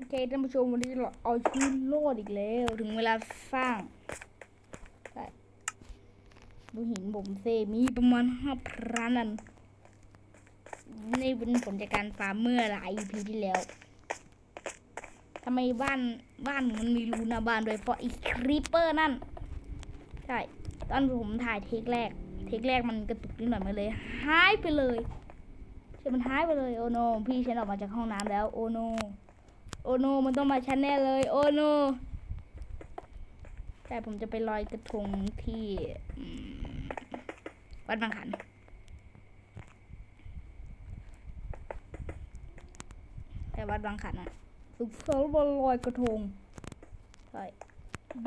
โอเคท่านผู้ชมวันนี้เราเอาชีวิตรอดอีกแล้ว ถึงเวลาสร้างใช่ดูหินผมเซมีประมาณห้าพันอันนี่เป็นผลจากการฟาร์มเมื่อหลาย EP ที่แล้วทำไมบ้านบ้านมันมีรูหน้าบ้านด้วยเพราะอีครีปเปอร์นั่นใช่ตอนผมถ่ายเทคแรก เทคแรกมันกระตุกนิดหน่อยมาเลยหายไปเลยใช่มันหายไปเลยโอโนพี่ฉันออกมาจากห้องน้ำแล้วโอโน อโนมันต้องมาชั้นแน่เลย โอโนแต่ผมจะไปลอยกระทงที่วัดบางขัน แต่วัดบางขันอะสุกเสาบนลอยกระทงใช่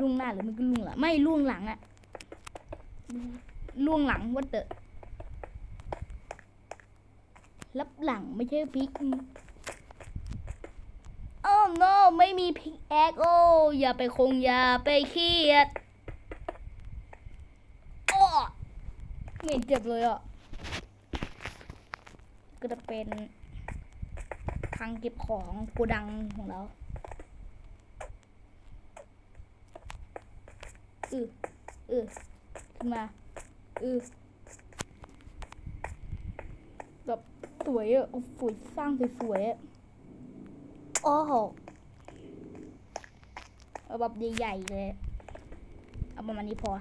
ลุงหน้าหรือมันก็ลุงหลังไม่ลุงหลังอะลุงหลังวัดเดอะรับหลังไม่ใช่พริก โอ้ no ไม่มีพิกแอคโอ้อย่าไปคงอย่าไปเครียดโอ้ไม่เห็นเจ็บเลยอะ ก็จะเป็นทางเก็บของโกดังของเราอืออือขึ้นมาอือแบบสวยอะเอาสวยสร้างสวยๆอะ โอ้โหเอาแบบใหญ่ๆเลย เอาประมาณนี้พอ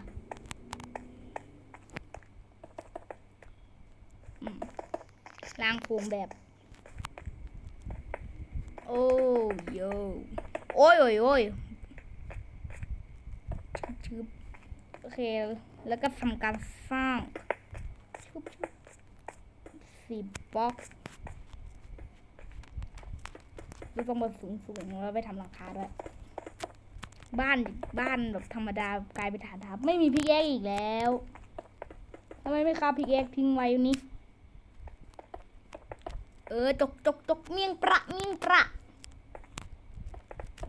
อืมล้างโครงแบบ โอ้โยโอ้ยโอ้ยโอ้ยชึบโอเค แล้วก็ทำการสร้างชุบชุบสิบบล็อก เราต้องมาสูงสูงแล้วไปทำหลังคาด้วย บ้านบ้านแบบธรรมดากลายเป็นฐานทัพไม่มีพิกแอกอีกแล้วทำไมไม่คาพิกแอกทิ้งไว้อยู่นี่เออจกจกจกเมี่ยงประเมี่ยงประ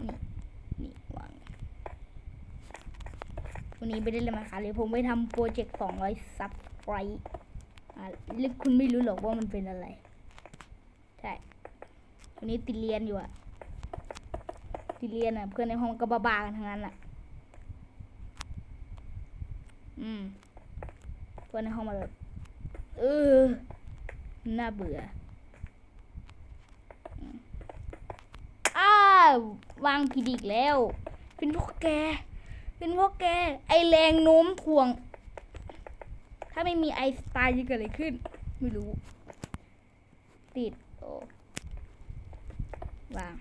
นี่นี่วางวันนี้ไม่ได้เลยมาค่ะเลยผมไปทำโปรเจกต์สองร้อยซับไครต์อ่าลึกคุณไม่รู้หรอกว่ามันเป็นอะไร วันนี้ติดเรียนอยู่อะติดเรียนอะเพื่อนในห้องก็บ้าๆกันทั้งนั้นอะอืม เพื่อนในห้องมาแบบเออน่าเบื่ออ้าววางผิดอีกแล้ว เป็นพวกแก เป็นพวกแก ไอแรงโน้มถ่วง ถ้าไม่มีไอสไตล์จะเกิดอะไรขึ้น ไม่รู้ ติด โอ้ วาง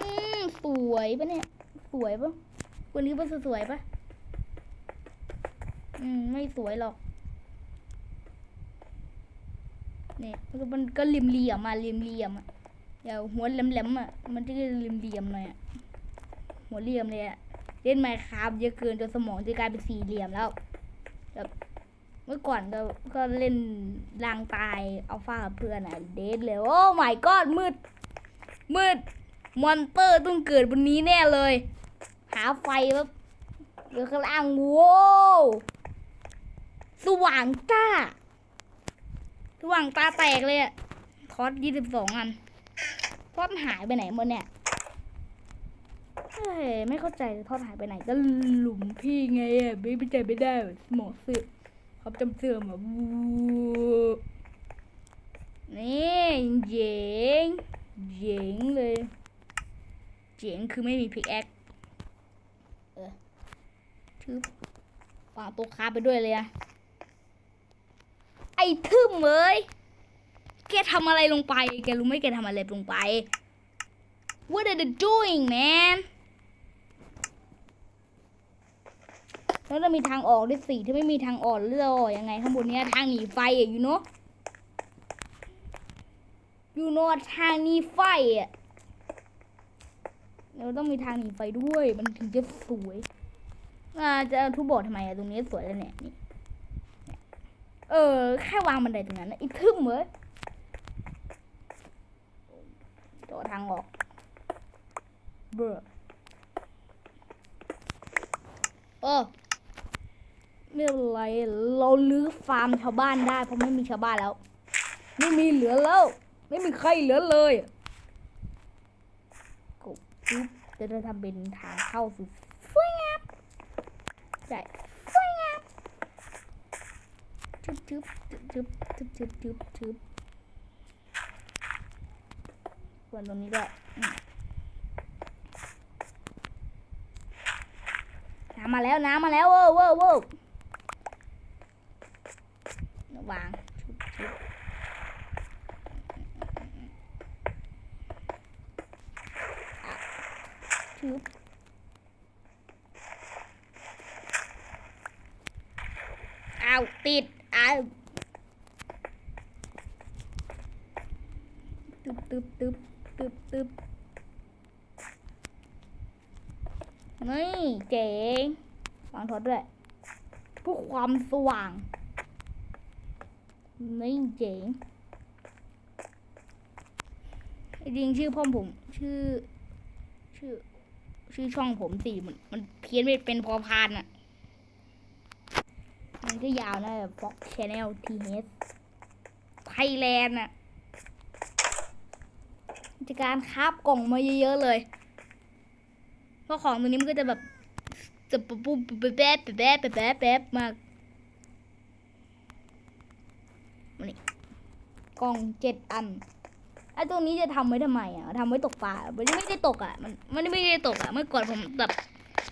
อืมสวยปะเนี่ย สวยปะคนนี้ปะสวยปะอืม ไม่สวยหรอก เนี่ยมันก็เหลี่ยมเหลี่ยมมาเหลี่ยมเหลี่ยมอะอย่าหัวแหลมแหลมๆอะ มันจะเหลี่ยมเหลี่ยมหน่อยอะ หัวเหลี่ยมเลยอะ เล่นไมค์ครับเยอะเกินจนสมองจะกลายเป็นสี่เหลี่ยมแล้วแบบเมื่อก่อนก็ก็เล่นลางตายอัลฟาเพื่อนอะ เดทเลย โอ้ my god มืด มืดมอนเตอร์ต้องเกิดบนนี้แน่เลย หาไฟแบบเดี๋ยวข้างล่างโว้วสว่างจ้าสว่างตาแตกเลยอะทอดยี่สิบสองอันทอดหายไปไหนหมดเนี่ยเฮ้ยไม่เข้าใจทอดหายไปไหนก็หลุมพี่ไงอะไม่ไปใจไม่ได้สมองเสื่อมเขาจำเสื่อมอะวูนี่เจ๋ง เจ๋งเลย เจ๋งคือไม่มีพิกแอคเออทึบวางตัวคาไปด้วยเลยอะไอ้ทึมเอ้ยแกทำอะไรลงไป แกรู้ไหมแกทำอะไรลงไป What are you doing man แล้วจะมีทางออกด้วยสิถ้าไม่มีทางออกเลือกยังไงข้างบนเนี้ยทางหนีไฟอะ you know you know ทางนีไฟอะเราต้องมีทางหนีไฟด้วย มันถึงจะสวยอาจะทุบบอดทำไมอะตรงนี้สวยแล้วเนี่ยนี่เออ แค่วางบันไดตรงนั้นอีกครึ่งเหมือนต่อทางออก เบอร์เออไม่เป็นไร เราลื้อฟาร์มชาวบ้านได้ เพราะไม่มีชาวบ้านแล้ว ไม่มีเหลือแล้ว ไม่มีใครเหลือเลยปึ๊บจะได้ทำเป็นทางเข้าสู่สวยงามใช่สวยงามชึบชึบชึบชึบชึบชึบชึบวนตรงนี้ด้วยน้ำมาแล้วน้ำมาแล้วเว้าวว้าวว้าวางชึบชึบ ทึบอ้าติดเอาตึบตึบตึบตึบตึบนี่เจ๋งวางทดด้วยเพื่อความสว่าง นี่เจ๋งจริงชื่อพ่อผมชื่อ ชื่อ ชื่อช่องผมสิมันมันเพี้ยนไม่เป็นพอพานอะมันก็ยาวนะแบบ Fox Channel TH Thailand อะจะการคาบกล่องมาเยอะๆเลยเพราะของตัวนี้มันก็จะแบบจะปุ๊บปุ๊บแป๊บแป๊บแป๊บแป๊บแป๊บแป๊บมากมานี่กล่องเจ็ดอัน ไอ้ตรงนี้จะทำไว้ทำไมอะทำไว้ตกปลามันไม่ได้ตกอะ มันมันไม่ได้ตกอะ เมื่อก่อนผมแบบ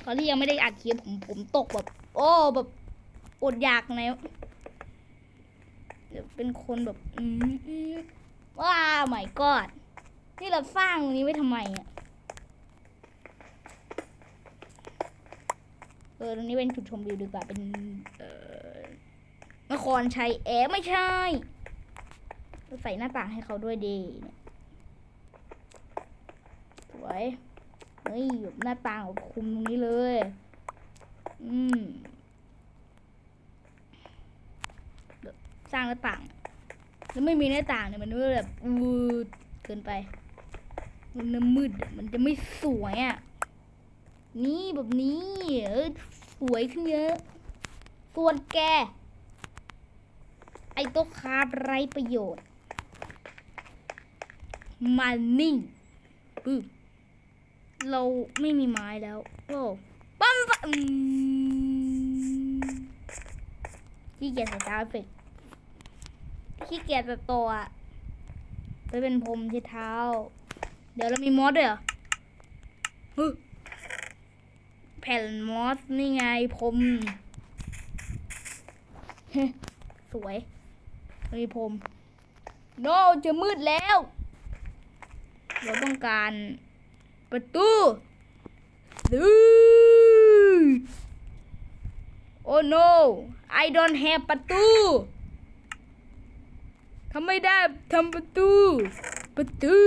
ตอนที่ยังไม่ได้อัดคลิปผมผมตกแบบ โอ้แบบอดอยากไงเดี๋ยวเป็นคนแบบ อืมว้าไม่กอดนี่เราสร้างตรงนี้ไว้ทำไมอะเออตรงนี้เป็นจุดชมวิวดีกว่าเป็น เออนครชัยแอไม่ใช่ ใส่หน้าต่างให้เขาด้วยดีเนี่ยสวยเฮ้ยหน้าต่างแบคุมตรงนี้เลย อืมสร้างหน้าต่าง แล้วไม่มีหน้าต่างเนี่ยมันก็แบบวืดเกินไป มันมืดมันจะไม่สวยอะ นี่แบบนี้เออสวยขึ้นเยอะ ส่วนแก ไอ้โต๊ะคาบไรประโยชน์ มานิ่งปึ๊บเราไม่มีไม้แล้วโอ้ปั๊มปั๊มขี้เกียจใส่ตาเอฟเฟกขี้เกียจแบบตัวอะไปเป็นพรมที่เท้า เดี๋ยวเรามีมอสด้วยเหรอฮึแผ่นมอสนี่ไงพรมสวย มีพรมโนจะมืดแล้ว เราต้องการประตูดูโอ้ no I don't have ประตูทำไม่ได้ทำประตู ประตู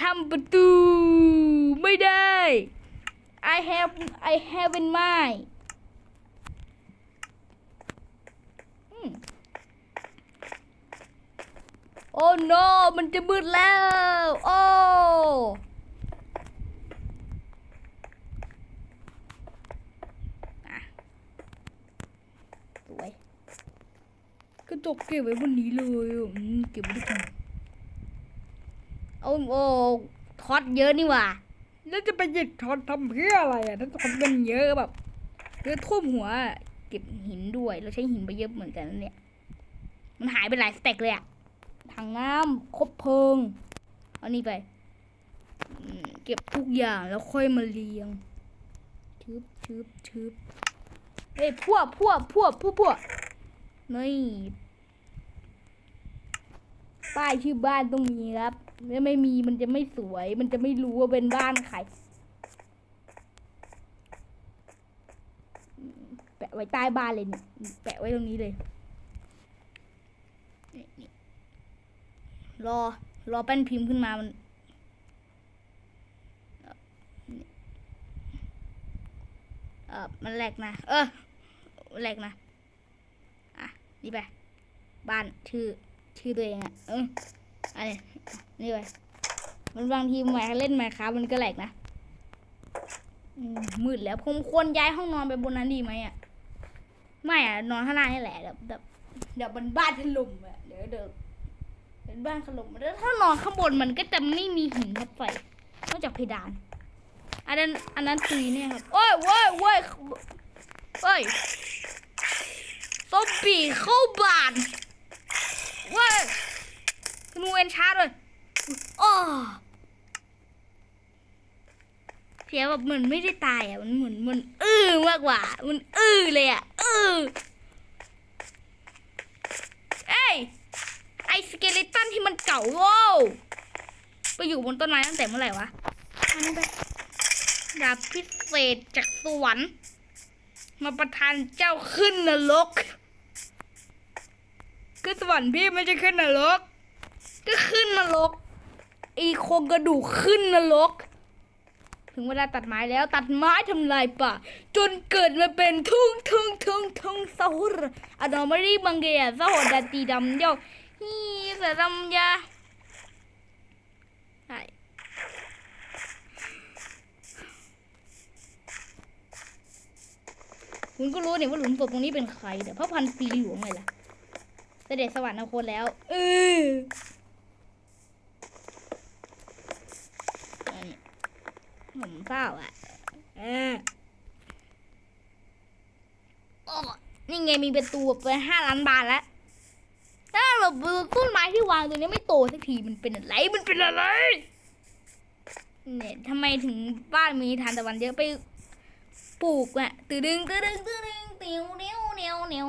ทำประตู ไม่ได้ I have I have in mind อืม โอ้ no มันจะมืดแล้ว โอ้สวยกระจกเก็บไว้บนนี้เลยอะอืมเก็บไว้ดีกว่าเอาโอ้ทอตเยอะนี่หว่าแล้วจะไปหยิบทอตทำเพื่ออะไรอะถ้าท็อตมันเยอะแบบเยอะท่วมหัว เก็บหินด้วยเราใช้หินไปเยอะเหมือนกันเนี่ย มันหายไปหลายสเต็กเลยอะ ถังน้ำคบเพลิง เอานี่ไป เก็บทุกอย่างแล้วค่อยมาเรียงชืบชืบชืบเฮ้ยพวกพวกพวกพวกพวกนี่ป้ายชื่อบ้านต้องมีครับถ้าไม่มีมันจะไม่สวย มันจะไม่รู้ว่าเป็นบ้านใครแปะไว้ใต้บ้านเลยนี่แปะไว้ตรงนี้เลยนี่นี่ รอ รอแป้นพิมพ์ขึ้นมามันเอ่อมันแหลกนะ เออแหลกนะ อะ นี่ไป บ้านชื่อ ชื่อตัวเองอะ เอออันนี้นี่ไปมันบางทีใหม่เล่นใหมครับมันก็แหลกนะมืดแล้วผมควรย้ายห้องนอนไปบนนั้นดีไหมอะ ไม่อะ นอนข้างล่างนี่แหละเดี๋ยวเดี๋ยวเดี๋ยวมันบ้านถล่มอะ เดี๋ยวเดี๋ยว เป็นบ้านขลมแล้วถ้านอนข้างบนมันก็จะไม่มีหินทับไฟนอกจากเพดาน อันนั้นอันนั้นตีเนี่ยครับโอ้ยโว้ยโว้ยโอ้ยซอมบี้เข้าบ้านเว้ยธนูเอ็นชาร์ดเลยอ้อเสียแบบเหมือนไม่ได้ตายอะ มันเหมือนมันอื้อมากกว่า มันอื้อเลยอะ อื้อเอ้ย ไอสเกเลตันที่มันเก่าโว้วไปอยู่บนต้นไม้ตั้งแต่เมื่อไหร่วะอันนี้ไปดาบพิเศษจากสวรรค์มาประทานเจ้าขึ้นนรกก็สวรรค์พี่ไม่ใช่ขึ้นนรกก็ขึ้นนรกอีโครงกระดูกขึ้นนรก ถึงเวลาตัดไม้แล้วตัดไม้ทำลายป่า จนเกิดมาเป็นทุ่งทุ่งทุ่งทุ่งสหุรอดอมารีบังเกียสหดาตีดำยอก ฮีสะดำยาใช่คุณก็รู้เนี่ยว่าหลุมศพตรงนี้เป็นใครแต่พระพันปีหลวงไงล่ะเสด็จสวรรคตแล้ว เอออันนี้ผมเศร้าอะเออโอ้นี่ไงมีประตูไปห้าล้านบาทแล้ว แบบต้นไม้ที่วางตัวนี้ไม่โตสักทีมันเป็นอะไรมันเป็นอะไรเนี่ยทำไมถึงบ้านมีทานตะวันเยอะไปปลูกอะตือดึงตือดึงตือดึงเตียวเนียวเนียวเนียว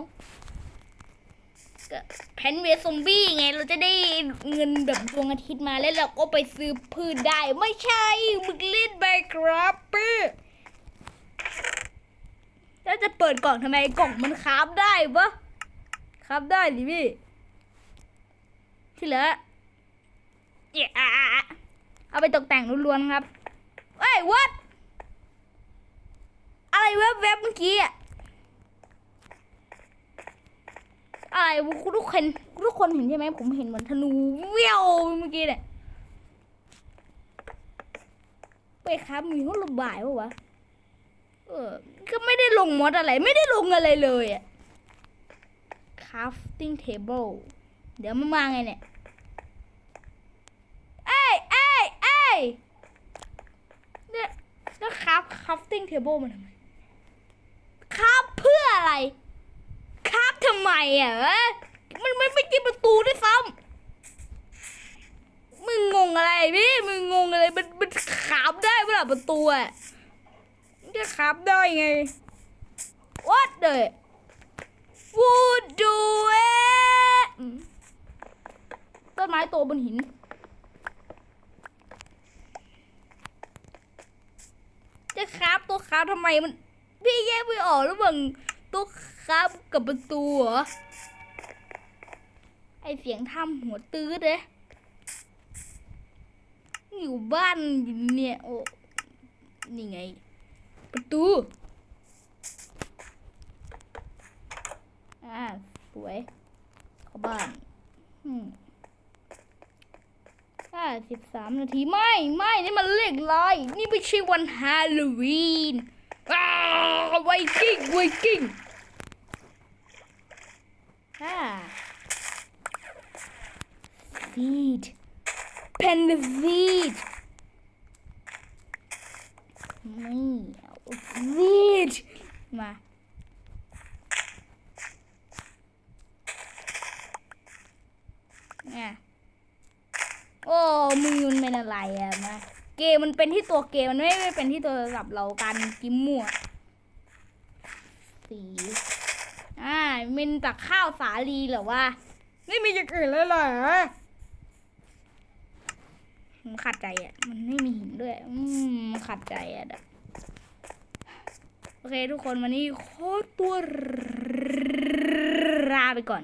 ก็แพนเวซอมบี้ไงเราจะได้เงินแบบดวงอาทิตย์มาแล้วเราก็ไปซื้อพืชได้ไม่ใช่มึงเล่นไบครับปี้แล้วจะเปิดกล่องทำไมกล่องมันคาฟได้ปะคาฟได้ดิพี่ ที่เหลือเอะอะอะอะเอาไปตกแต่งล้วนๆครับเอ้ยวัดอะไรแวบๆเมื่อกี้อะอะไรทุกคนทุกคนเห็นใช่ไหมผมเห็นเหมือนธนูเวี่ยวเมื่อกี้เนี่ยไปครับมีห้องระบายปะวะเออก็ไม่ได้ลงมอดอะไร ไม่ได้ลงอะไรเลยอะ crafting table เดี๋ยวมันมาไงเนี่ย เอ้ยเอ้ยเอ้ยเนี่ย แล้วครับ crafting table มันทำไมครับเพื่ออะไรครับทำไมอะมันไม่ไม่กินประตูด้วยซ้ำมึงงงอะไรพี่มึงงงอะไรมันมันขับได้เปล่าประตูอะจะขับได้ไง What the would do it อืมต้นไม้โตบนหิน จะครับตัวครับทำไมมัน พี่แยกไม่ออกระหว่างตัวครับกับประตูเหรอไอเสียงทำหัวตื้อเลยอยู่บ้านอยู่เนี่ยโอ้นี่ไง ประตู อ่า สวย เข้าบ้าน อืม ห้าสิบสามนาทีไม่ไม่นี่มันเลขลอยนี่ไม่ใช่วันฮาโลวีนอ้าวไวกิ้งไวกิ้งอ่า seed pen the seed นี่ feet มาเนี่ย โอ้มือมันเป็นอะไรอะมาเกมมันเป็นที่ตัวเกมมันไม่ไม่เป็นที่ตัวสำหรับเราการกิมมั่วสีอ่ามินจากข้าวสาลีเหรอวะไม่มีอย่างอื่นแล้วเหรอมันขัดใจอะ มันไม่มีหินด้วย อืมมันขัดใจอะเด้อโอเคทุกคนวันนี้ขอตัวลาไปก่อน